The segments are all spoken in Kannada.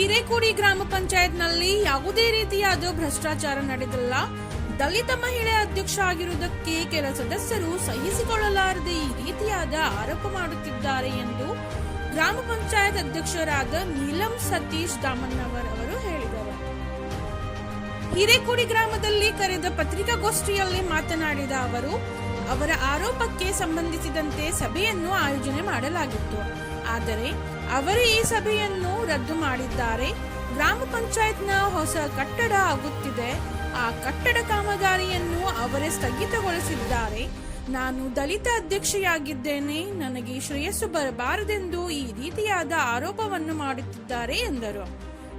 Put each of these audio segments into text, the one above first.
ಹಿರೇಕುಡಿ ಗ್ರಾಮ ಪಂಚಾಯತ್ನಲ್ಲಿ ಯಾವುದೇ ರೀತಿಯಾದ ಭ್ರಷ್ಟಾಚಾರ ನಡೆದಿಲ್ಲ. ದಲಿತ ಮಹಿಳೆ ಅಧ್ಯಕ್ಷ ಆಗಿರುವುದಕ್ಕೆ ಕೆಲ ಸದಸ್ಯರು ಸಹಿಸಿಕೊಳ್ಳಲಾರದೆ ಈ ರೀತಿಯಾದ ಆರೋಪ ಮಾಡುತ್ತಿದ್ದಾರೆ ಎಂದು ಗ್ರಾಮ ಪಂಚಾಯತ್ ಅಧ್ಯಕ್ಷರಾದ ನೀಲಂ ಸತೀಶ್ ದಾಮಣ್ಣವರ್ ಅವರು ಹೇಳಿದರು ಹಿರೇಕೋಡಿ ಗ್ರಾಮದಲ್ಲಿ ಕರೆದ ಪತ್ರಿಕಾಗೋಷ್ಠಿಯಲ್ಲಿ ಮಾತನಾಡಿದ ಅವರು, ಅವರ ಆರೋಪಕ್ಕೆ ಸಂಬಂಧಿಸಿದಂತೆ ಸಭೆಯನ್ನು ಆಯೋಜನೆ ಮಾಡಲಾಗಿತ್ತು. ಆದರೆ ಅವರು ಈ ಸಭೆಯನ್ನು ರದ್ದು ಮಾಡಿದ್ದಾರೆ. ಗ್ರಾಮ ಪಂಚಾಯತ್ನ ಹೊಸ ಕಟ್ಟಡ ಆಗುತ್ತಿದೆ. ಆ ಕಟ್ಟಡ ಕಾಮಗಾರಿಯನ್ನು ಅವರೇ ಸ್ಥಗಿತಗೊಳಿಸಿದ್ದಾರೆ. ನಾನು ದಲಿತ ಅಧ್ಯಕ್ಷೆಯಾಗಿದ್ದೇನೆ. ನನಗೆ ಶ್ರೇಯಸ್ಸು ಬರಬಾರದೆಂದು ಈ ರೀತಿಯಾದ ಆರೋಪವನ್ನು ಮಾಡುತ್ತಿದ್ದಾರೆ ಎಂದರು.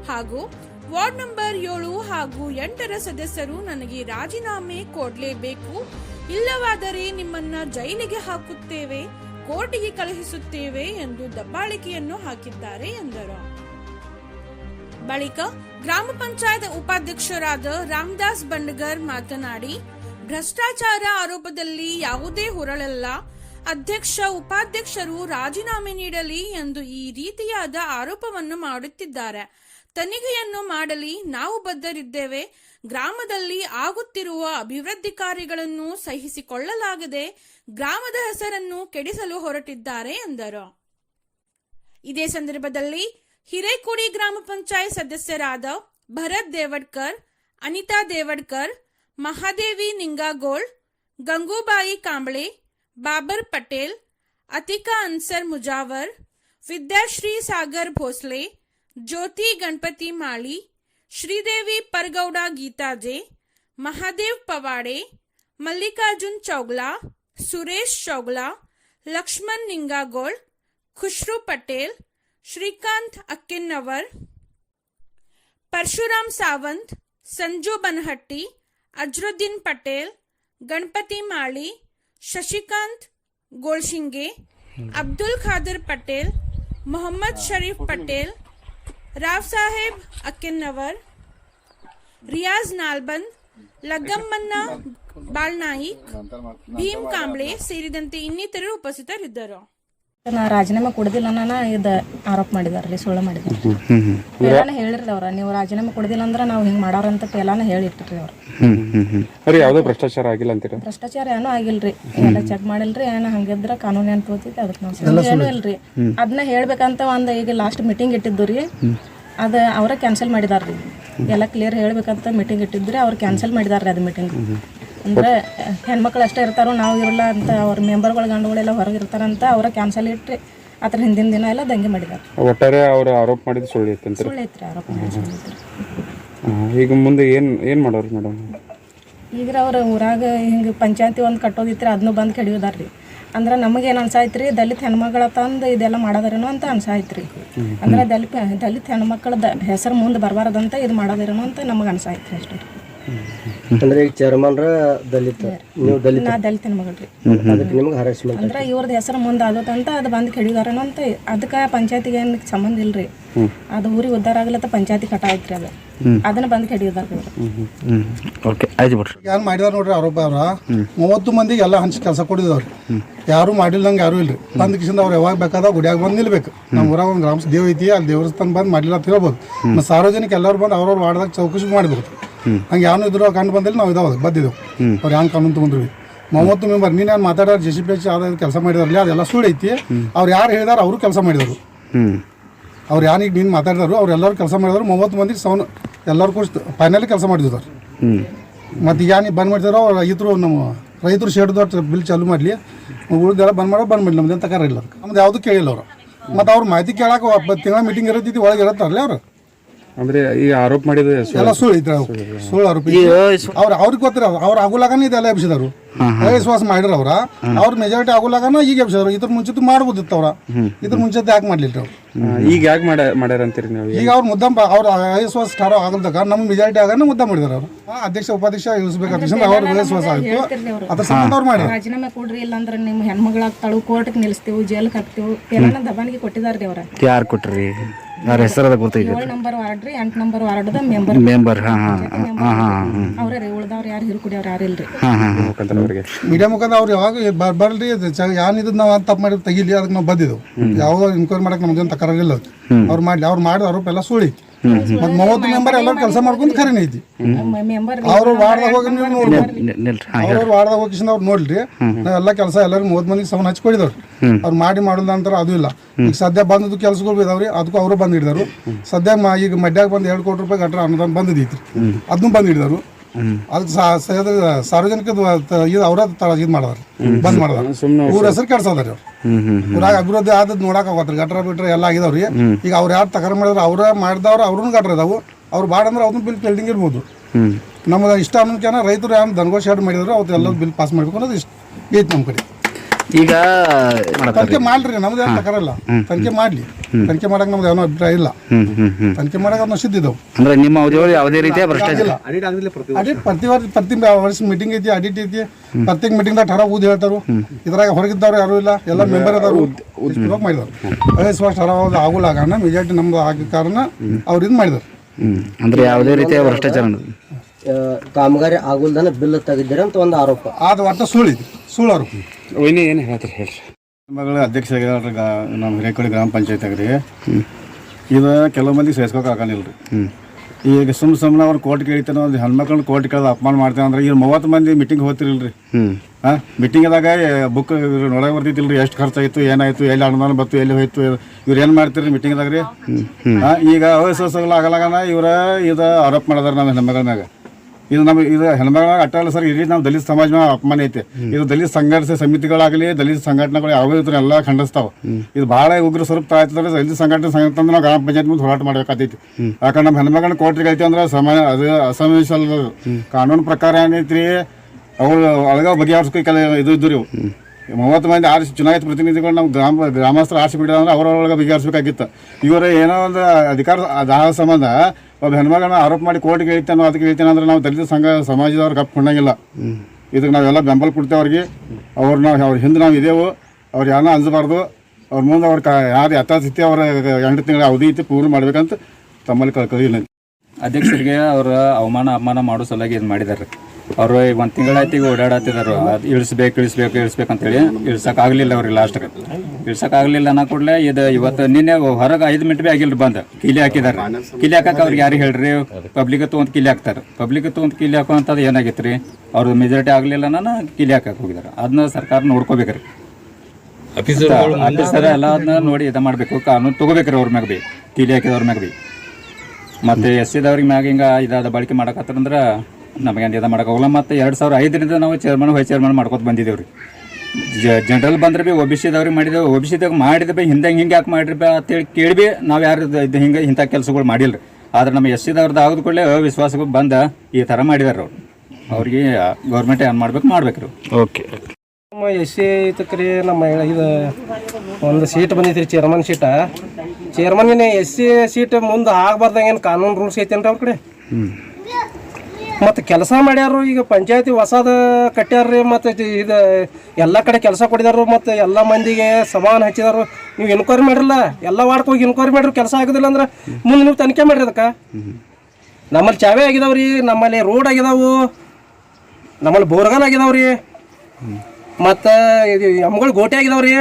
ಹಾಗೂ ವಾರ್ಡ್ ನಂಬರ್ ಏಳು ಹಾಗೂ ಎಂಟರ ಸದಸ್ಯರು ನನಗೆ ರಾಜೀನಾಮೆ ಕೊಡಲೇಬೇಕು. ಇಲ್ಲವಾದರೆ ನಿಮ್ಮನ್ನ ಜೈಲಿಗೆ ಹಾಕುತ್ತೇವೆ. ಕೋರ್ಟಿಗೆ ಕಳುಹಿಸುತ್ತೇವೆ ಎಂದು ದಬ್ಬಾಳಿಕೆಯನ್ನು ಹಾಕಿದ್ದಾರೆ ಎಂದರು. ಬಳಿಕ ಗ್ರಾಮ ಪಂಚಾಯತ್ ಉಪಾಧ್ಯಕ್ಷರಾದ ರಾಮದಾಸ್ ಬಂಡಗರ್ ಮಾತನಾಡಿ, ಭ್ರಷ್ಟಾಚಾರ ಆರೋಪದಲ್ಲಿ ಯಾವುದೇ ಹೊರಳಲ್ಲ. ಅಧ್ಯಕ್ಷ, ಉಪಾಧ್ಯಕ್ಷರು ರಾಜೀನಾಮೆ ನೀಡಲಿ ಎಂದು ಈ ರೀತಿಯಾದ ಆರೋಪವನ್ನು ಮಾಡುತ್ತಿದ್ದಾರೆ. ತನಿಖೆಯನ್ನು ಮಾಡಲಿ, ನಾವು ಬದ್ಧರಿದ್ದೇವೆ. ಗ್ರಾಮದಲ್ಲಿ ಆಗುತ್ತಿರುವ ಅಭಿವೃದ್ಧಿ ಕಾರ್ಯಗಳನ್ನು ಸಹಿಸಿಕೊಳ್ಳಲಾಗದೆ ಗ್ರಾಮದ ಹೆಸರನ್ನು ಕೆಡಿಸಲು ಹೊರಟಿದ್ದಾರೆ ಎಂದರು. ಇದೇ ಸಂದರ್ಭದಲ್ಲಿ ಹಿರೇಕುಡಿ ಗ್ರಾಮ ಪಂಚಾಯತ್ ಸದಸ್ಯರಾದ ಭರತ್ ದೇವಡ್ಕರ್, ಅನಿತಾ ದೇವಡ್ಕರ್, ಮಹಾದೇವಿ ನಿಂಗಾಗೋಳ್, ಗಂಗೂಬಾಯಿ ಕಾಂಬಳೆ, ಬಾಬರ್ ಪಟೇಲ್, ಅತಿಕಾ ಅನ್ಸರ್ ಮುಜಾವರ್, ವಿದ್ಯಾಶ್ರೀ ಸಾಗರ್ ಭೋಸ್ಲೆ, ಜ್ಯೋತಿ ಗಣಪತಿ ಮಾಳಿ, ಶ್ರೀದೇವಿ ಪರಗೌಡ ಗೀತಾಜೆ, ಮಹಾದೇವ್ ಪವಾಡೆ, ಮಲ್ಲಿಕಾರ್ಜುನ್ ಚೌಗ್ಲಾ सुरेश चौगला, लक्ष्मण निंगागोल खुशरू पटेल, श्रीकांत अक्किनवर, परशुराम सावंत, संजू बनहट्टी, अजरुद्दीन पटेल, गणपति माली शशिकांत गोलशिंगे अब्दुल खादर पटेल, मोहम्मद शरीफ पटेल राव साहेब अक्किनवर, रियाज नालबंद, लगम मन्ना ಬಾಳ್ನಾಯಿಕ್ ಭೀಮ್ ಕಾಂಬ್ಳೆ ಸೇರಿದಂತೆ ಇನ್ನಿತರರು ಉಪಸ್ಥಿತರಿದ್ದರು. ನಾ ರಾಜೀನಾಮೆ ಕೊಡದಿಲ್ಲ ನಾನು ಇದ ಆರೋಪ ಮಾಡಿದಾರ್ರಿ ಸುಳ್ಳು ಮಾಡಿದಾರೆ. ಎಲ್ಲಾನು ಹೇಳಿರಲ್ಲ ಅವ್ರ ನೀವು ರಾಜೀನಾಮೆ ಕೊಡದಿಲ್ಲ ಅಂದ್ರೆ ನಾವು ಹಿಂಗೆ ಮಾಡಾರಂತ ಎಲ್ಲಾನು ಹೇಳಿಟ್ರಿ ಅವ್ರು. ಹ್ಮ್ ಹ್ಮ್ ಹ್ಮ್. ಅವ್ರಿ ಯಾವುದೇ ಭ್ರಷ್ಟಾಚಾರ ಆಗಿಲ್ಲ ಅಂತೀರ? ಭ್ರಷ್ಟಾಚಾರ ಏನೂ ಆಗಿಲ್ರಿ. ಎಲ್ಲ ಚೆಕ್ ಮಾಡಿಲ್ರಿ ಏನೋ ಹಂಗಿದ್ರ ಕಾನೂನು ಏನು ತೋತೈತಿ ಅದಕ್ಕೆ ನಾವು ಏನೂ ಇಲ್ರಿ. ಅದನ್ನ ಹೇಳ್ಬೇಕಂತ ಒಂದು ಈಗ ಲಾಸ್ಟ್ ಮೀಟಿಂಗ್ ಇಟ್ಟಿದ್ದು ರೀ. ಅದು ಅವರ ಕ್ಯಾನ್ಸಲ್ ಮಾಡಿದಾರ್ರಿ. ಎಲ್ಲ ಕ್ಲಿಯರ್ ಹೇಳ್ಬೇಕಂತ ಮೀಟಿಂಗ್ ಇಟ್ಟಿದ್ರಿ ಅವ್ರು ಕ್ಯಾನ್ಸಲ್ ಮಾಡಿದಾರ್ರಿ ಅದು ಮೀಟಿಂಗ್ ಅಂದ್ರೆ ಹೆಣ್ಮಕ್ಳು ಅಷ್ಟೇ ಇರ್ತಾರೋ ನಾವು ಇರಲ್ಲ ಅಂತ ಅವ್ರ ಮೆಂಬರ್ಗಳು ಗಂಡುಗಳೆಲ್ಲ ಹೊರಗೆ ಇರ್ತಾರಂತ ಅವರ ಕ್ಯಾನ್ಸಲ್ ಇಟ್ರಿ ಅದ್ರ ಹಿಂದಿನ ದಿನ ಎಲ್ಲ ದಂಗೆ ಮಾಡಿದಾರೆ. ಒಟ್ಟಾರೆ ಅವರು ಆರೋಪ ಮಾಡಿದ್ದು ಸುಳ್ಳು ಐತೆ ಅಂತೀರ ಸುಳ್ಳು ಐತ್ರಿ ಆರೋಪ ಮಾಡಿ ಸುಳ್ಳು ಐತ್ರಿ. ಈಗ ಮುಂದೆ ಏನು ಏನು ಮಾಡೋರು ಮೇಡಮ್? ಈಗ ಅವ್ರ ಊರಾಗ ಹಿಂಗೆ ಪಂಚಾಯತಿ ಒಂದು ಕಟ್ಟೋದಿತ್ರಿ ಅದನ್ನು ಬಂದು ಕೆಡಿಯೋದಾರ್ರಿ. ಅಂದ್ರೆ ನಮಗೇನು ಅನ್ಸಾಯ್ತ್ರಿ ದಲಿತ ಹೆಣ್ಮಗಳ ತಂದು ಇದೆಲ್ಲ ಮಾಡೋದೇನೋ ಅಂತ ಅನ್ಸಾಯ್ತ್ರಿ. ಅಂದ್ರೆ ದಲಿತ ದಲಿತ ಹೆಣ್ಮಕ್ಳದ ಹೆಸರು ಮುಂದೆ ಬರಬಾರ್ದಂತ ಇದು ಮಾಡೋದಿರೇನೋ ಅಂತ ನಮಗೆ ಅನ್ಸಾಯ್ತ್ರಿ ಅಷ್ಟೇ. ಅಂದ್ರೆ ಈಗ ಚೇರ್ಮನ್ರ ದಲಿತ ನೀವು ದಲಿತ. ನಾ ದಲಿತ ಹೆಣ್ಮಗಳ್ರಿ ಅದಕ್ಕೆ ನಿಮ್ಗೆ ಹರಾಸ್ಮೆಂಟ್ ಅಂದ್ರೆ ಇವ್ರದ್ದು ಹೆಸರು ಮುಂದೆ ಆದೋತಂತ ಅದು ಬಂದು ಕೆಡಿದಾರೇನೋ ಅಂತ ಅದಕ್ಕೆ ಪಂಚಾಯತಿಗೆ ಏನು ಸಂಬಂಧ ಇಲ್ರಿ. ಅದು ಊರಿಗೆ ಉದ್ಧಾರ ಆಗ್ಲತ್ತ ಪಂಚಾಯತಿ ಕಟ ಐತ್ರಿ ಅದು. ಅದನ್ನ ಬಂದು ಕೆಡಿದಾರ ಓಕೆ ಆಯ್ತು ಬಿಡ್ರಿ. ಯಾರು ಮಾಡಿದಾರ ನೋಡ್ರಿ ಆರೋಪ ಅವ್ರ? ಮೂವತ್ತು ಮಂದಿಗೆ ಎಲ್ಲ ಹಂಚಿ ಕೆಲಸ ಕೊಡಿದವ್ರಿ ಯಾರು ಮಾಡಿಲ್ಲಂಗೆ ಯಾರು ಇಲ್ರಿ. ಬಂದ್ ಕಿಶನ್ ಅವ್ರು ಯಾವಾಗ ಬೇಕಾದಾಗ ಗುಡಿಯಾಗ ಬಂದು ನಿಲ್ಬೇಕು. ನಮ್ಮ ಊರಾಗ ಒಂದು ಗ್ರಾಮ ದೇವ್ ಐತಿ ಅಲ್ಲಿ ದೇವ್ರ ಬಂದು ಮಾಡಿಲ್ಲ ಅಂತ ಹೇಳ್ಬೋದು. ಸಾರ್ವಜನಿಕ ಎಲ್ಲರೂ ಬಂದು ಅವ್ರವ್ರ ವಾರ್ಡ್ದಾಗ ಚೌಕಶಿ ಮಾಡ್ಬೇಕು. ಹಂಗೆ ಯಾವನು ಇದ್ರು ಕಂಡು ಬಂದಿಲ್ಲ ನಾವು ಇದಾವ ಬದ್ದಿದ್ದೆವು ಅವ್ರು ಹ್ಯಾಂಗೆ ಕಾನೂನು ತೊಗೊಂಡ್ರಿ? ಮೂವತ್ತು ಮೆಂಬರ್ ನೀನು ಏನು ಮಾತಾಡೋರು ಜೆ ಸಿ ಪಿ ಎಚ್ ಆದ ಕೆಲಸ ಮಾಡಿದಾರಲ್ಲ ಅದೆಲ್ಲ ಸುಳ್ಳು ಐತಿ. ಅವ್ರು ಯಾರು ಹೇಳಿದಾರ ಅವರು ಕೆಲಸ ಮಾಡಿದರು. ಅವ್ರು ಯಾನಿಗೆ ನೀನು ಮಾತಾಡಿದಾರು ಅವ್ರು ಎಲ್ಲರೂ ಕೆಲಸ ಮಾಡಿದ್ರು ಮೂವತ್ತು ಮಂದಿ ಸೌನ್ ಎಲ್ಲರೂ ಕೂಡ ಫೈನಲಿ ಕೆಲಸ ಮಾಡಿದ್ರು ಮತ್ತೆ ಮತ್ತು ಯಾನಿಗೆ ಬಂದ್ ಮಾಡ್ತಾರೋ ಅವ್ರು ರೈತರು ನಮ್ಮ ರೈತರು ಶೇಡ್ ದೊಡ್ಡ ಬಿಲ್ ಚಾಲು ಮಾಡಲಿ. ಉಳಿದೆಲ್ಲ ಬಂದ್ ಮಾಡೋ ಬಂದ್ ಮಾಡಲಿ ನಮ್ದು ತಕಾರ ಇಲ್ಲ ನಮ್ದು ಯಾವುದು ಕೇಳಿಲ್ಲ ಅವರು. ಮತ್ತು ಅವ್ರು ಮಾಹಿತಿ ಕೇಳಕ್ಕೆ ತಿಂಗಳ ಮೀಟಿಂಗ್ ಇರತ್ತೈತಿ ಒಳಗೆ ಇರತ್ತಾರಲ್ಲ ಅವರು. ಅಂದ್ರೆ ಈಗ ಆರೋಪ ಮಾಡಿದ್ರೆ ಎಲ್ಲ ಸುಳ್ಳು ಅವ್ರು. ಸುಳ್ಳು ಆರೋಪ. ಅವ್ರ ಅವ್ರಿಗೆ ಗೊತ್ತಿರ ಅವ್ರ ಆಗುಲಾಗನ ಇದೆಲ್ಲ ಎಬ್ಸಿದಾರು ವಿಶ್ವಾಸ ಮಾಡಿರ ಅವ್ರ ಅವ್ರ ಮೆಜಾರಿಟಿ ಆಗುಲಾಗನ ಈಗ ಎಬ್ಸಿದಾರು ಇದ್ರ ಮುಂಚಿತ ಮಾಡ್ಬೋದಿತ್ತು ಅವ್ರ. ಇದ್ರ ಮುಂಚೆ ಯಾಕೆ ಮಾಡ್ಲಿಲ್ಲ ಅವ್ರು? ಈಗ ಯಾಕೆ ಮಾಡ ಮಾಡ್ಯಾರ ಅಂತೀರಿ ನೀವು ಈಗ? ಅವ್ರು ಮುದ್ದಂ ಅವ್ರ ವಿಶ್ವಾಸ ಸ್ಟಾರ್ ಆಗಲ್ದಾಗ ನಮ್ಮ ಮೆಜಾರಿಟಿ ಆಗನ ಮುದ್ದ ಮಾಡಿದಾರ ಅವರು. ಅಧ್ಯಕ್ಷ ಉಪಾಧ್ಯಕ್ಷ ಇಳಿಸ್ಬೇಕಂತ ಅವ್ರ ವಿಶ್ವಾಸ ಆಯ್ತು. ಅದ್ರ ಸಂಬಂಧ ಅವ್ರು ಮಾಡ್ಯಾರ. ರಾಜೀನಾಮೆ ಕೊಡ್ರಿ ಇಲ್ಲ ಅಂದ್ರೆ ನಿಮ್ಮ ಹೆಣ್ಮಗಳಾಗ್ತಾಳು ಕೋರ್ಟ್ಗೆ ನಿಲ್ಲಿಸ್ತೀವಿ ಜೈಲ್ಗೆ ಹಾಕ್ತೀವಿ ಎಲ್ಲ ದಬಾನಿಗೆ ಕೊಟ್ಟಿದ್ದಾರೆ ಅವ್ರ. ಯಾರು ಕೊಟ್ರಿ? ಯಾರ ಹೆಸರದ ಗೊತ್ತೈತಿ. ಏಳು ನಂಬರ್ ವಾರ್ಡ್ ರೀ ಎಂಟು ನಂಬರ್ ವಾರ್ಡ್ದ ಮೆಂಬರ್ ಮೆಂಬರ್ ಹಾಂ ಹಾಂ ಹಾಂ ಹಾಂ ಅವ್ರ ರೀ ಉಳ್ದವ್ರು ಯಾರು ಹಿರುಕುಡಿ ಕುಡಿಯೋರು ಯಾರು ಇಲ್ರಿ. ಹಾಂ ಹಾಂ ಅವ್ರಿಗೆ. ಮೀಡಿಯಾ ಮುಖಾಂತರ ಅವ್ರು ಯಾವಾಗ ಬರ್- ಬರ್ಲಿ ಯಾನ್ ಇದ್ ನಾವು ತಪ್ಪು ಮಾಡಿ ತೆಗಿಲಿ ಅದಕ್ಕೆ ನಾವು ಬಂದಿದ್ದೆವು ಯಾವುದೋ ಇನ್ಕ್ವೈರಿ ಮಾಡಕ್ಕೆ ನಮ್ದೇನು ತಕರಾರಿಲ್ಲ ಅದು. ಅವ್ರು ಮಾಡ್ಲಿ ಅವ್ರು ಮಾಡಿದ ಆರೋಪ ಎಲ್ಲ ಸುಳ್ಳಿ. ಮತ್ತೆ ಮೂವತ್ತು ಮೆಂಬರ್ ಎಲ್ಲರೂ ಕೆಲಸ ಮಾಡ್ಕೊಂಡು ಖರೀನ ಐತಿ ಅವ್ರು ವಾರ್ಡ್ದಾಗ ಹೋಗಿ ನೀವು ನೋಡ್ರಿ. ಅವ್ರು ವಾರ್ಡ್ದಾಗ ಹೋಗಿ ಅವ್ರು ನೋಡ್ರಿ. ನಾವೆಲ್ಲ ಕೆಲಸ ಎಲ್ಲರೂ ಮೂವತ್ತು ಮಂದಿಗೆ ಸವನ್ ಹಚ್ಕೊಡಿದವ್ರು. ಅವ್ರು ಮಾಡಿ ಮಾಡಿದ ನಂತರ ಅದು ಇಲ್ಲ. ಈಗ ಸದ್ಯ ಬಂದದ್ದು ಕೆಲಸಗಳು ಬಿದ್ದಾವ್ರಿ ಅದಕ್ಕೂ ಅವರು ಬಂದ್ ಹಿಡಿದರು ಸದ್ಯ ಈಗ ಮಡ್ಯಾಗ ಬಂದು ಎರಡು ಕೋಟಿ ರೂಪಾಯಿ ಗಟ್ರ ಅನುದಾನ ಬಂದಿದ್ದೈತ್ರಿ ಅದನ್ನು ಬಂದ್ ಹಿಡಿದಾರು ಅದಕ್ಕೆ ಸಾರ್ವಜನಿಕ ಇದು ಅವರ ಇದು ಮಾಡದಾರ. ಬಂದ್ ಮಾಡದಾರ. ಊರ ಹೆಸರು ಕೆಡ್ಸದಾರ ಅವ್ರು. ಊರಾಗ ಅಭಿವೃದ್ಧಿ ಆದದ್ ನೋಡಕ್ ಹೋಗತ್ರಿ ಗಟ್ರ ಬಿಟ್ರ ಎಲ್ಲ ಆಗಿದಾವ್ರಿ. ಈಗ ಅವ್ರ ಯಾರು ತಕರ ಮಾಡಿದ್ರ ಅವ್ರ ಮಾಡಿದವ್ರ ಅವ್ರನ್ನ ಗಟ್ರ ಇದಾವು. ಅವ್ರು ಬಾಡ ಅಂದ್ರೆ ಅವ್ರನ್ನ ಬಿಲ್ ಪೆಂಡಿಂಗ್ ಇರ್ಬೋದು. ನಮ್ಗೆ ಇಷ್ಟ ಅನ್ನೋದಕ್ಕೆ ರೈತರು ಏನು ದನಗೋ ಶೆಡ್ ಮಾಡಿದ್ರು ಅವ್ರು ಎಲ್ಲ ಬಿಲ್ ಪಾಸ್ ಮಾಡ್ಬೇಕು ಅನ್ನೋದು ಇಷ್ಟ ಐತಿ ನಮ್ಮ ಕಡೆ. ಈಗ ತನಿಖೆ ಮಾಡ್ರಿ ನಮ್ದು ಏನು ತಕರಲ್ಲ ತನಿಖೆ ಮಾಡ್ಲಿ. ತನಿಖೆ ಮಾಡಕ್ ನಮ್ದು ಏನೋ ಅಭಿಪ್ರಾಯ ಇಲ್ಲ. ತನಿಖೆ ಮಾಡಕ್ ನಾವು ಸಿದ್ಧ ಅಂದ್ರೆ ನಿಮ್ಮ ಅವಧಿಯೊಳಗೆ ಯಾವುದೇ ರೀತಿಯ ಭ್ರಷ್ಟಾಚಾರ ಇಲ್ಲ. ಅಡಿಟ್ ಪ್ರತಿ ವರ್ಷ. ಪ್ರತಿ ವರ್ಷ ಮೀಟಿಂಗ್ ಐತಿ ಅಡಿಟ್ ಐತಿ. ಪ್ರತಿ ಮೀಟಿಂಗ್ ದಾಗ ಠರ ಊದ್ ಹೇಳ್ತಾರು ಇದ್ರಾಗ ಹೊರಗಿದ್ದವ್ರು ಯಾರು ಇಲ್ಲ. ಎಲ್ಲ ಮೆಂಬರ್ ಅದಾರು ಇವಾಗ ಅದೇ ಸ್ಪಷ್ಟ ಠರ ಆಗುಲ್ಲ ಕಾರಣ ಮೆಜಾರಿಟಿ ನಮ್ದು ಆಗ ಕಾರಣ ಅವ್ರು ಇದು ಮಾಡಿದಾರೆ. ಅಂದ್ರೆ ಯಾವುದೇ ರೀತಿಯ ಭ್ರಷ್ಟಾಚಾರ ಕಾಮಗಾರಿ ಆಗುಲ್ದನ ಬಿಲ್ ತೆಗಿದ್ದೀರಿ ಅಂತ ಒಂದು ಆರೋಪ. ಅದು ಒಟ್ಟು ಸುಳ್ಳು ಐತಿ ಸುಳ್ಳು ಆರೋಪ ವೈನಿ ಏನು ಹೇಳ್ತೀರಿ ಹೇಳ್ರಿ. ಮಗಳ ಅಧ್ಯಕ್ಷ ನಮ್ಮ ಹಿರೇಕೊಳಿ ಗ್ರಾಮ ಪಂಚಾಯತ್ ರೀ ಇದು ಕೆಲವು ಮಂದಿ ಸಹಿಸ್ಕೋಕೆ ಆಗಲ್ಲ ರೀ ಈಗ ಸುಮ್ ಸುಮ್ಮನೆ ಅವ್ರು ಕೋರ್ಟ್ ಕೇಳಿತಾನೆ ಒಂದು ಹೆಣ್ಮಕ್ಳನ್ನ ಕೋರ್ಟ್ ಕೇಳಿದ ಅಪಮಾನ ಮಾಡ್ತಾನೆ ಅಂದ್ರೆ ಈಗ ಮೂವತ್ತು ಮಂದಿ ಮೀಟಿಂಗ್ ಹೋಗ್ತಿರಲ್ರಿ. ಹ್ಞೂ ಹಾಂ ಮೀಟಿಂಗ್ದಾಗ ಬುಕ್ ನೋಡಕ್ಕೆ ರೀ ಎಷ್ಟು ಖರ್ಚಾಯಿತು ಏನಾಯಿತು ಎಲ್ಲಿ ಅನುದಾನ ಬತ್ತು ಎಲ್ಲಿ ಹೋಯ್ತು ಇವ್ರು ಏನು ಮಾಡ್ತೀರಿ ಮೀಟಿಂಗ್ದಾಗ ರೀ ಹಾಂ ಈಗ ಅವಿಶ್ವಾಸಗಳು ಆಗಲಾಗನ ಇವ್ರ ಇದು ಆರೋಪ ಮಾಡಿದಾರೆ ನಮ್ಮ ಹೆಣ್ಮಗಳ ಮ್ಯಾಗ. ಇದು ನಮ್ಗೆ ಇದು ಹೆಣ್ಮಗಳ ಅಟ್ಟಲ್ಲ ಸರ್ ಇಡೀ ನಾವು ದಲಿತ ಸಮಾಜ ಅಪಮಾನ ಐತೆ. ಇದು ದಲಿತ ಸಂಘರ್ಷ ಸಮಿತಿಗಳಾಗಲಿ ದಲಿತ ಸಂಘಟನೆಗಳು ಯಾವ ಇದ್ರೆ ಎಲ್ಲ ಖಂಡಿಸ್ತಾವ. ಇದು ಬಹಳ ಉಗ್ರ ಸ್ವರೂಪ ತಾಯ್ತಂದ್ರೆ ದಲಿತ ಸಂಘಟನೆ ಸಂಘ ನಾವು ಗ್ರಾಮ ಪಂಚಾಯತ್ ಮುಂದೆ ಹೋರಾಟ ಮಾಡಬೇಕಾಗ್ತೈತಿ. ಯಾಕಂದ್ರೆ ನಮ್ಮ ಹೆಣ್ಮಗಳನ್ನ ಕೋರ್ಟ್ರಿಗೆ ಐತಿ ಅಂದ್ರೆ ಸಮ ಅದು ಅಸಮಂಜಸ ಕಾನೂನು ಪ್ರಕಾರ ಏನೈತ್ರಿ ಅವ್ರು ಒಳಗ ಬಗೆಹರಿಸ್ಕೊ ಇದು ಇದ್ದು ಮೂವತ್ತು ಮಂದಿ ಆರಿಸಿ ಚುನಾಯಿತ ಪ್ರತಿನಿಧಿಗಳು ನಮ್ಮ ಗ್ರಾಮ ಗ್ರಾಮಸ್ಥರು ಆರಿಸಿ ಬಿಟ್ಟಿದ್ರೆ ಅಂದ್ರೆ ಅವರೊಳಗೆ ವಿಚಾರಿಸಬೇಕಾಗಿತ್ತು ಇವರು ಏನೋ ಒಂದು ಅಧಿಕಾರ ದಾಹ ಸಂಬಂಧ ಒಬ್ಬ ಹೆಣ್ಮಗಳನ್ನ ಆರೋಪ ಮಾಡಿ ಕೋರ್ಟ್ಗೆ ಹೇಳ್ತಾನೋ ಅದಕ್ಕೆ ಹೇಳ್ತಾನೆ ಅಂದ್ರೆ ನಾವು ದಲಿತ ಸಂಘ ಸಮಾಜದವ್ರು ಗಪ್ ಕೊಂಡಂಗಿಲ್ಲ. ಇದಕ್ಕೆ ನಾವೆಲ್ಲ ಬೆಂಬಲ ಕೊಡ್ತೇವೆ ಅವ್ರಿಗೆ. ಅವ್ರು ನಾವು ಅವ್ರ ಹಿಂದೆ ನಾವು ಇದೇವು. ಅವ್ರು ಯಾರನ್ನ ಅಂಜಬಾರ್ದು ಅವ್ರ ಮುಂದೆ ಅವ್ರ ಕ ಯಾರು ಯಥಾಸ್ಥಿತಿ ಅವರ ಎಂಟು ತಿಂಗಳ ಅವಧಿ ಇತ್ತು ಪೂರ್ಣ ಮಾಡ್ಬೇಕಂತ ತಮ್ಮಲ್ಲಿ ಕಳ್ಕೊಳ್ಳಿ ಅಧ್ಯಕ್ಷರಿಗೆ ಅವರ ಅವಮಾನ ಅಪಮಾನ ಮಾಡೋ ಸಲುವಾಗಿ ಇದು ಮಾಡಿದಾರೆ. ಅವರು ಈಗ ಒಂದು ತಿಂಗಳಾಯ್ತು ಈಗ ಓಡಾಡತ್ತಿದಾರು. ಅದು ಇಳಿಸ್ಬೇಕು ಇಳಿಸ್ಬೇಕು ಇಳಿಸ್ಬೇಕು ಅಂತೇಳಿ ಇಳ್ಸಕ್ ಆಗ್ಲಿಲ್ಲ ಅವ್ರಿಗೆ ಲಾಸ್ಟ್ಗೆ ಇಳ್ಸಕ್ ಆಗ್ಲಿಲ್ಲ ಅನ್ನೋ ಕೂಡಲೇ ಇದು ಇವತ್ತು ನಿನ್ನೆ ಹೊರಗೆ ಐದು ಮಿನಿಟ್ ಭೀ ಆಗಿಲ್ಲ ಬಂದು. ಕಿಲಿ ಹಾಕಿದಾರೆ. ಕಿಲಿ ಹಾಕಕ್ಕೆ ಅವ್ರಿಗೆ ಯಾರು ಹೇಳ್ರಿ? ಪಬ್ಲಿಕ್ ತೊಗೊಂಡು ಕಿಲಿ ಹಾಕ್ತಾರೆ. ಪಬ್ಲಿಕ್ ತೊಗೊಂಡು ಕಿಲಿ ಹಾಕುವಂಥದ್ದು ಏನಾಗಿತ್ತು ರೀ ಅವ್ರದ್ದು ಮೆಜಾರಿಟಿ ಆಗಲಿಲ್ಲ ನಾನು ಕಿಲಿ ಹಾಕಕ್ಕೆ ಹೋಗಿದ್ದಾರೆ ಅದನ್ನ ಸರ್ಕಾರ ನೋಡ್ಕೋಬೇಕ್ರಿ. ಆಫೀಸರ್ ಎಲ್ಲ ಅದನ್ನ ನೋಡಿ ಇದು ಮಾಡಬೇಕು. ಕಾನೂನು ತಗೋಬೇಕ್ರಿ ಅವ್ರ ಮ್ಯಾಗ ಬಿ. ಕಿಲಿ ಹಾಕಿದವ್ರ ಮ್ಯಾಗ ಬಿ. ಮತ್ತು ಎಸ್ ಸಿದವ್ರಿಗೆ ಮ್ಯಾಗ ಹಿಂಗೆ ಇದಾದ ಬಳಕೆ ಮಾಡಕತ್ತಾರಂದ್ರೆ ನಮಗೇನು ಇದು ಮಾಡೋಕೆ ಹೋಗಲ್ಲ. ಮತ್ತು ಎರಡು ಸಾವಿರ ಐದರಿಂದ ನಾವು ಚೇರ್ಮನ್ ವೈಸ್ ಚೇರ್ಮನ್ ಮಾಡ್ಕೊತ ಬಂದಿದ್ದೇವೆ ರೀ. ಜನರಲ್ ಬಂದ್ರೆ ಬಿ ಒ ಬಿ ಸಿದವ್ರಿಗೆ ಮಾಡಿದೆವು. ಒ ಬಿ ಸಿದಾಗ ಮಾಡಿದ ಬಿ ಹಿಂದೆ ಹಿಂಗೆ ಯಾಕೆ ಮಾಡಿರಿ ಬಿ ಅಂತೇಳಿ ಕೇಳಿ ಬಿ ನಾವು ಯಾರು ಇದು ಹಿಂಗೆ ಇಂಥ ಕೆಲಸಗಳು ಮಾಡಿಲ್ಲ ರೀ ಆದ್ರೆ ನಮ್ಮ ಎಸ್ ಸಿದವ್ರದ್ದು ಆಗದ ಕೂಡಲೇ ಅವಿಶ್ವಾಸಕ್ಕೆ ಬಂದ ಈ ಥರ ಮಾಡಿದಾರೆ ಅವ್ರು. ಅವ್ರಿಗೆ ಗೌರ್ಮೆಂಟ್ ಏನು ಮಾಡ್ಬೇಕು ಮಾಡ್ಬೇಕು ರೀ ಓಕೆ. ನಮ್ಮ ಎಸ್ ಸಿ ಐತಕ್ರಿ ನಮ್ಮ ಇದು ಒಂದು seat ಬಂದೈತ್ರಿ chairman seat chairman S C seat ಮುಂದೆ ಆಗಬಾರ್ದಂಗೆ ಏನು ಕಾನೂನು ರೂಲ್ಸ್ ಐತೇನ್ರಿ ಅವ್ರ ಕಡೆ? ಮತ್ತು ಕೆಲಸ ಮಾಡ್ಯಾರು ಈಗ ಪಂಚಾಯತಿ ಹೊಸದ ಕಟ್ಟ್ಯಾರ್ರಿ ಮತ್ತು ಇದು ಎಲ್ಲ ಕಡೆ ಕೆಲಸ ಕೊಡಿದಾರು ಮತ್ತು ಎಲ್ಲ ಮಂದಿಗೆ ಸಮಾನ ಹಚ್ಚಿದಾರು ನೀವು ಇನ್ಕ್ವೈರಿ ಮಾಡಿರಲ್ಲ, ಎಲ್ಲ ವಾರ್ಡ್ಗೆ ಹೋಗಿ ಇನ್ಕ್ವೈರಿ ಮಾಡ್ರಿ ಕೆಲಸ ಆಗೋದಿಲ್ಲ ಅಂದ್ರೆ ಮುಂದೆ ನೀವು ತನಿಖೆ ಮಾಡ್ರಿ ಅದಕ್ಕೆ. ನಮ್ಮಲ್ಲಿ ಚಾವೆ ಆಗಿದಾವ್ರಿ, ನಮ್ಮಲ್ಲಿ ರೋಡ್ ಆಗಿದಾವು ನಮ್ಮಲ್ಲಿ ಬೋರ್ಗಲ್ ಆಗಿದಾವ್ರಿ. ಮತ್ತು ಇದು ಎಮ್ಗಳು ಗೋಟೆ ಆಗಿದಾವ್ರಿ.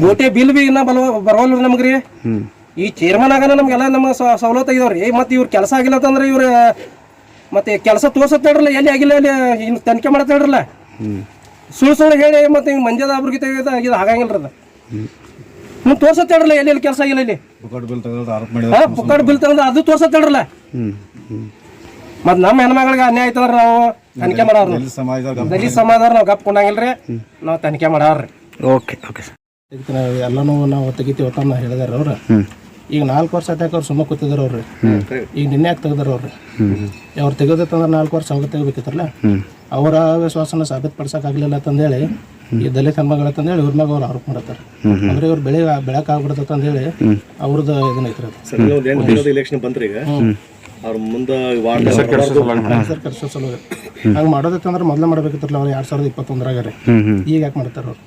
ಗೋಟೆ ಬಿಲ್ ಬಿ ಇನ್ನ ಬಲ ಬರವಲ್ರಿ ನಮ್ಗೆ ರೀ ಈ ಚೇರ್ಮನ್ ಆಗ ನಮ್ಗೆಲ್ಲ ನಮ್ಮ ಸ- ಸವಲತ್ತು ಆಗಿದಾವ್ರಿ. ಮತ್ತು ಇವ್ರು ಕೆಲಸ ಆಗಿಲ್ಲ ಅಂತಂದ್ರೆ ಇವ್ರ ಮತ್ತೆ ಕೆಲಸ ತೋರ್ಸತ್ ಹೇಳ್ರಲ್ಲ ಎಲ್ಲಿ ಆಗಿಲ್ಲ ಅಲ್ಲಿ ಇನ್ನು ತನಿಖೆ ಮಾಡತ್ ಹೇಳ್ರಲ್ಲ ಸುಳ್ಳು ಸುಳ್ಳು ಹೇಳಿ ಮತ್ತೆ ಹಿಂಗೆ ಮಂಜದ ಅವ್ರಿಗೆ ತೆಗೆದ ಇದು ಆಗಂಗಿಲ್ಲ ಅದು. ನೀವು ತೋರ್ಸತ್ ಹೇಳ್ರಲ್ಲ ಎಲ್ಲಿ ಎಲ್ಲಿ ಕೆಲಸ ಆಗಿಲ್ಲ ಇಲ್ಲಿ ಪುಕ್ಕಡ್ ಬಿಲ್ ತಗೊಂಡು ಅದು ತೋರ್ಸತ್ ಹೇಳ್ರಲ್ಲ ಹ್ಞೂ ಮತ್ತು ನಮ್ಮ ಹೆಣ್ಮಗಳಿಗೆ ಅನ್ಯಾಯ ಆಯ್ತದ ನಾವು ತನಿಖೆ ಮಾಡೋರು ದಲಿತ ಸಮಾಜದವ್ರು ನಾವು ಗಪ್ ಕೊಂಡಂಗಿಲ್ರಿ ನಾವು ತನಿಖೆ ಮಾಡಾರ್ರಿ ಓಕೆ ಓಕೆ. ಇದಕ್ಕೆ ನಾವು ಎಲ್ಲನೂ ನಾವು ತೆಗಿತೀವಿ ಅಂತ ಹೇಳಿದಾರೆ ಅವ್ರು. ಈಗ ನಾಲ್ಕು ವರ್ಷ ಆತಾಕ ಅವ್ರು ಸುಮ್ಮ ಕೂತಿದ್ರು ಅವ್ರಿ. ಈಗ ನಿನ್ನೆ ಯಾಕೆ ತೆಗೆದ್ರು ಅವ್ರಿ? ಅವ್ರು ತೆಗೆದಿತ್ತಂದ್ರೆ ನಾಲ್ಕು ವರ್ಷ ಅವ್ರು ತೆಗಿಬೇಕಿತ್ತಲ್ಲ ಅವರ ವಿಶ್ವಾಸನ ಸಾಬೀತುಪಡಿಸೋಕ್ಕಾಗಲಿಲ್ಲ ಅಂತಂದೇಳಿ ಈ ದಲಿತ ಹೆಣ್ಮಗಳ ಇವ್ರ ಮ್ಯಾಗ ಅವ್ರು ಆರೋಪ ಮಾಡತ್ತಾರ. ಅಂದ್ರೆ ಇವ್ರು ಬೆಳೆ ಬೆಳಕ್ ಆಗ್ಬಿಡ್ತೈತೆ ಅಂತೇಳಿ ಅವ್ರದ್ದು ಇದನ್ನ ಐತ್ರಿ ಅದು. ಇಲೆಕ್ಷನ್ ಬಂದ್ರಿ ಈಗ? ಅವ್ರ ಮುಂದೆ ವಾರ್ಡ್ ಸರ್ ಕರ್ಸೋ ಸಲುವಾಗಿ ಹಂಗೆ ಮಾಡೋದೈತೆ ಅಂದ್ರೆ ಮೊದಲೇ ಮಾಡ್ಬೇಕಿತ್ತಲ್ಲ ಅವ್ರು ಎರಡ್ ಸಾವಿರದ ಇಪ್ಪತ್ತೊಂದರಾಗ ರೀ ಈಗ ಯಾಕೆ ಮಾಡ್ತಾರ ಅವ್ರು?